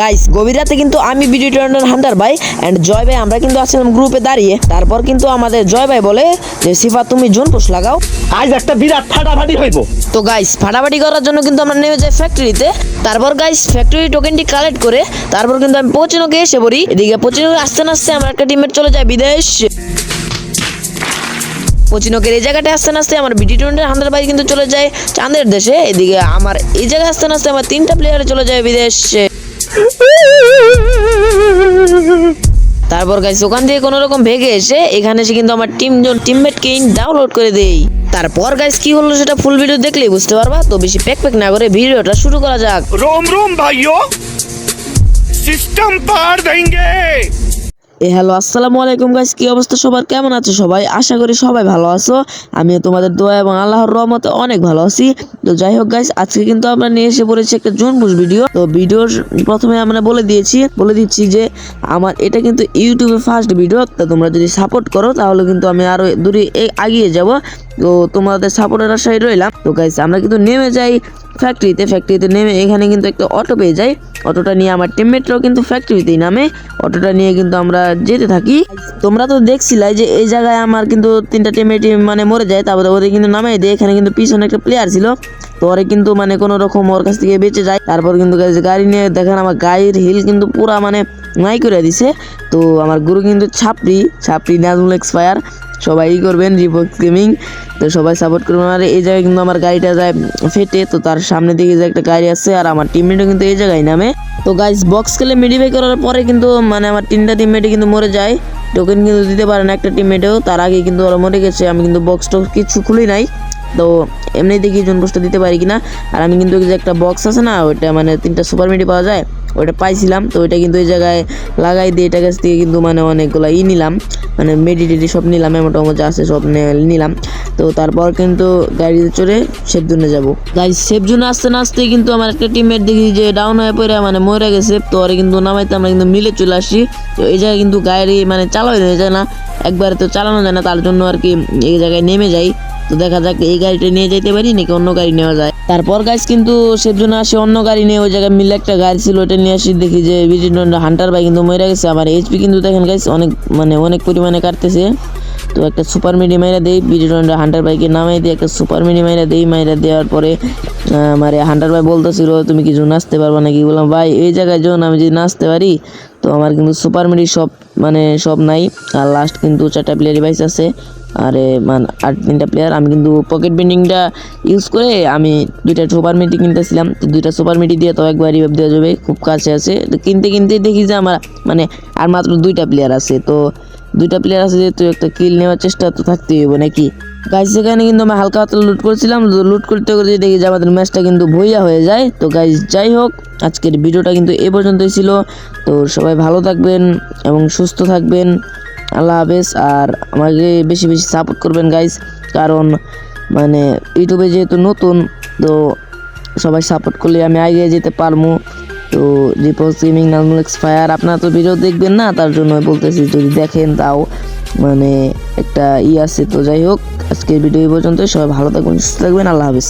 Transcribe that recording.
Guys গভীর রাতে কিন্তু আমি ভিডিও টুর্নামেন্ট হান্টার ভাই এন্ড জয় ভাই আমরা কিন্তু আছিলাম গ্রুপে দাঁড়িয়ে। তারপর কিন্তু আমাদের জয় ভাই বলে যে সিফা তুমি জোন পোস্ট লাগাও। আজ একটা বিরাট ফাটাফাটি হইব। তো গাইস ফাটাফাটি করার জন্য কিন্তু আমরা নেমে যাই ফ্যাক্টরিতে তারপর গাইস ফ্যাক্টরি টোকেনটি কালেক্ট করে তারপর কিন্তু আমি পচিনোকে এসে পড়ি। এদিকে পচিনোকে আসতে না আসতে আমার একটা টিমমেট চলে যায় বিদেশ। পচিনোকের এই জায়গাটা আসতে না আসতে আমার বিটি টোয়েন্টির হান্ড্রেড বাইক কিন্তু চলে যায় চাঁদের দেশে। এদিকে আমার এই জায়গায় আসতে না আসতে আমার তিনটা প্লেয়ারে চলে যায় বিদেশে। তারপর গাইস ওখান থেকে কোনো রকম ভেগে এসে এখানে এসে কিন্তু আমার টিম টিমমেটকে ডাউনলোড করে দেই। তারপর গাইস কি হলো সেটা ফুল ভিডিও দেখলেই বুঝতে পারবা? তো বেশি প্যাক প্যাক না করে ভিডিওটা শুরু করা যাক। রোম রোম ভাইও সিস্টেম পার দেंगे হ্যালো, আসসালামু আলাইকুম গাইস কি অবস্থা সবার? কেমন আছো সবাই? আশা করি সবাই ভালো আছো। আমিও তোমাদের দোয়া এবং আল্লাহর রহমতে অনেক ভালো আছি। তো যাই হোক গাইস আজকে কিন্তু আমরা নিয়ে এসে পড়েছি একটা জুন ভিডিও তো ভিডিওর প্রথমে আমরা বলে দিয়েছি, বলে দিচ্ছি যে আমার, এটা কিন্তু ইউটিউবে ফার্স্ট ভিডিও তো তোমরা যদি সাপোর্ট করো, তাহলে কিন্তু আমি আরও দূরে এগিয়ে যাব। তো তোমাদের সাপোর্টের আশায় রইলাম। তো গাইস আমরা কিন্তু নেমে যাই ফ্যাক্টরিতে ফ্যাক্টরিতে নেমে এখানে কিন্তু একটা অটো পেয়ে যাই। অটোটা নিয়ে আমার টিমমেটরাও কিন্তু ফ্যাক্টরিতেই নামে। অটোটা নিয়ে কিন্তু আমরা যেতে থাকি। তোমরা তো দেখছিলাই যে এই জায়গায় আমার কিন্তু তিনটা টিমমেট মানে মরে যায়। তারপরে ওদের কিন্তু নামাই দেয়। এখানে কিন্তু পিছনে একটা প্লেয়ার ছিল। তো ওরে কিন্তু মানে কোনো রকম ওর কাছ থেকে বেঁচে যায়। তারপর কিন্তু গাড়ি নিয়ে দেখেন আমার গাড়ির হিল কিন্তু পুরা মানে নাই করে দিছে। তো আমার গুরু কিন্তু ছাপড়ি। ছাপড়ি নাজমুল এক্সপায়ার সবাই করবেন রিপোর্ট গেমিং তো সবাই সাপোর্ট করবেন। আর এই জায়গায় কিন্তু আমার গাড়িটা যায় ফেটে, তো তার সামনে দিকে যে একটা গাড়ি আছে, আর আমার টিমমেটও কিন্তু এই জায়গায় নামে। তো গাইস বক্স খেলে মিডিফাই করার পরে কিন্তু মানে আমার তিনটা টিমমেটই কিন্তু মরে যায়। টোকেন কিন্তু দিতে পারে না একটা টিমমেটেও তার আগে কিন্তু ওরা মরে গেছে, আমি কিন্তু বক্স টক্স কিছু খুলি নাই। তো এমনি দেখি জন পোস্টটা দিতে পারি কিনা? আর আমি কিন্তু যে একটা বক্স আছে না, ওইটা মানে তিনটা সুপার মিডি পাওয়া যায়, ওইটা পাইছিলাম। তো ওইটা কিন্তু এই জায়গায় লাগাই দিয়ে এটা কাছ থেকে কিন্তু মানে অনেকগুলো ই নিলাম। মানে মেডিটেটি সব নিলাম মোটামুটি আছে সব নিলাম। তো তারপর কিন্তু গাড়িতে চড়ে সেফ জোনে যাব। গাড়ি সেফ জোনে আসতে না আসতে কিন্তু আমার একটা টিমমেট দেখি যে ডাউন হয়ে পড়ে মানে মরে গেছে, তো ওরে কিন্তু নামাইতে আমরা কিন্তু মিলে চলে আসি। তো এই জায়গায় কিন্তু গাড়ি মানে চালানো যায় না, একবারে তো চালানো যায় না, তার জন্য আর কি এই জায়গায় নেমে যাই। তো দেখা যাক এই গাড়িটা নিয়ে যেতে পারি নাকি অন্য গাড়ি নেওয়া যায়। তারপর গাছ কিন্তু সের জন্য আসে, অন্য গাড়ি নিয়ে ওই জায়গায় মিলে একটা গাড়ি ছিল ওটা নিয়ে আসি, দেখি যে বিজি হান্টার ভাই কিন্তু মরে গেছে, আমার এইচপি কিন্তু দেখেন গাইস অনেক মানে অনেক পরিমাণে কাটতেছে তো একটা সুপার মিডি মাইরা দেই বিজি হান্টার ভাইকে নামাই দিয়ে একটা সুপার মিডি মাইরা দেই, মাইরা দেওয়ার পরে মানে হান্টার ভাই বলতেছিল, তুমি কিছু নাচতে পারবা নাকি? বললাম, ভাই, এই জায়গায় যখন আমি যদি নাচতে পারি, তো আমার কিন্তু সুপার মিডি সব মানে সব নাই। আর লাস্ট কিন্তু চারটা প্লেয়ার ডিভাইস আছে। আরে, মান আর তিনটা প্লেয়ার আমি কিন্তু পকেট বেন্ডিংটা ইউজ করে আমি দুইটা সুপার মিটি কিনতেছিলাম। তো দুইটা সুপার মিটি দিয়ে তো একবার রিভাইভ দেওয়া যাবে। খুব কাছে আছে। তো কিনতে কিনতে দেখি যে আমার মানে আর মাত্র দুইটা প্লেয়ার আছে। তো দুইটা প্লেয়ার আছে, যেহেতু একটা কিল নেওয়ার চেষ্টা তো থাকতেই হবে নাকি? গাইজ সেখানে কিন্তু আমি হালকা হাতে লুট করছিলাম। লুট করতে করতে দেখি যে আমাদের ম্যাচটা কিন্তু ভইয়া হয়ে যায়, তো গাইজ যাই হোক, আজকের ভিডিওটা কিন্তু এ পর্যন্তই ছিল। তো সবাই ভালো থাকবেন এবং সুস্থ থাকবেন। আল্লাহ হাফেজ। আর আমাকে বেশি বেশি সাপোর্ট করবেন গাইজ কারণ মানে ইউটিউবে যেহেতু নতুন, তো সবাই সাপোর্ট করলে আমি এগিয়ে যেতে পারব তো রিপোজ গেমিং নাজমুল ফায়ার, আপনারা তো ভিডিও দেখবেন না, তার জন্য বলতেছি, যদি দেখেন তাও মানে একটা ই আছে, তো যাই হোক, আজকের ভিডিও এই পর্যন্ত সবাই ভালো থাকবেন, সুস্থ থাকবেন, আল্লাহ হাফেজ।